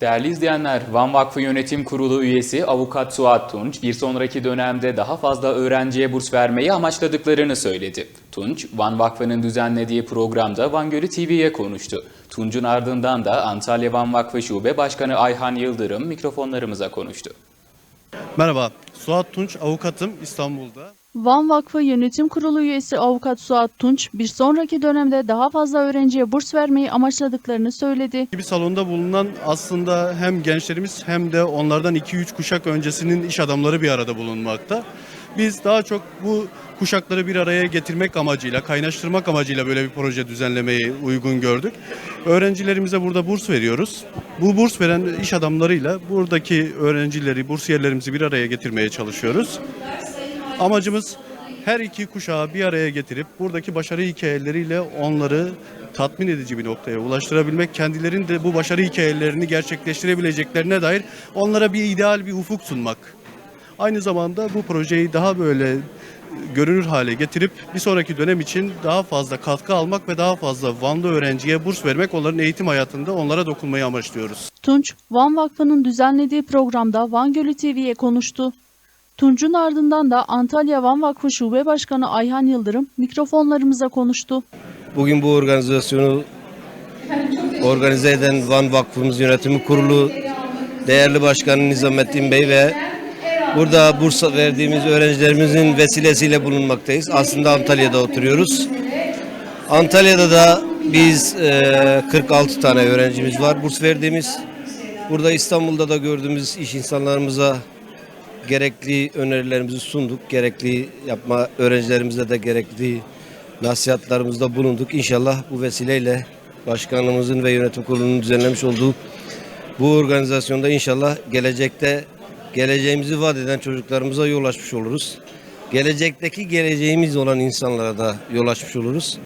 Değerli izleyenler, Van Vakfı Yönetim Kurulu üyesi Avukat Suat Tunç, bir sonraki dönemde daha fazla öğrenciye burs vermeyi amaçladıklarını söyledi. Tunç, Van Vakfı'nın düzenlediği programda Van Gölü TV'ye konuştu. Tunç'un ardından da Antalya Van Vakfı Şube Başkanı Ayhan Yıldırım mikrofonlarımıza konuştu. Merhaba, Suat Tunç, avukatım İstanbul'da. Van Vakfı Yönetim Kurulu üyesi Avukat Suat Tunç, bir sonraki dönemde daha fazla öğrenciye burs vermeyi amaçladıklarını söyledi. Bir salonda bulunan aslında hem gençlerimiz hem de onlardan 2-3 kuşak öncesinin iş adamları bir arada bulunmakta. Biz daha çok bu kuşakları bir araya getirmek amacıyla, kaynaştırmak amacıyla böyle bir proje düzenlemeyi uygun gördük. Öğrencilerimize burada burs veriyoruz. Bu burs veren iş adamlarıyla buradaki öğrencileri, bursiyerlerimizi bir araya getirmeye çalışıyoruz. Amacımız her iki kuşağı bir araya getirip buradaki başarı hikayeleriyle onları tatmin edici bir noktaya ulaştırabilmek, kendilerinin de bu başarı hikayelerini gerçekleştirebileceklerine dair onlara bir ideal bir ufuk sunmak. Aynı zamanda bu projeyi daha böyle görünür hale getirip bir sonraki dönem için daha fazla katkı almak ve daha fazla Vanlı öğrenciye burs vermek onların eğitim hayatında onlara dokunmayı amaçlıyoruz. Tunç, Van Vakfı'nın düzenlediği programda Van Gölü TV'ye konuştu. Tunç'un ardından da Antalya Van Vakfı Şube Başkanı Ayhan Yıldırım mikrofonlarımıza konuştu. Bugün bu organizasyonu organize eden Van Vakfımız Yönetimi Kurulu değerli başkanı Nizamettin Bey ve burada Bursa verdiğimiz öğrencilerimizin vesilesiyle bulunmaktayız. Aslında Antalya'da oturuyoruz. Antalya'da da biz e, 46 tane öğrencimiz var burs verdiğimiz. Burada İstanbul'da da gördüğümüz iş insanlarımıza gerekli önerilerimizi sunduk. Gerekli yapma öğrencilerimize de gerekli nasihatlarımızda bulunduk. İnşallah bu vesileyle başkanımızın ve yönetim kurulunun düzenlemiş olduğu bu organizasyonda inşallah gelecekte geleceğimizi vaat eden çocuklarımıza yol açmış oluruz. Gelecekteki geleceğimiz olan insanlara da yol açmış oluruz.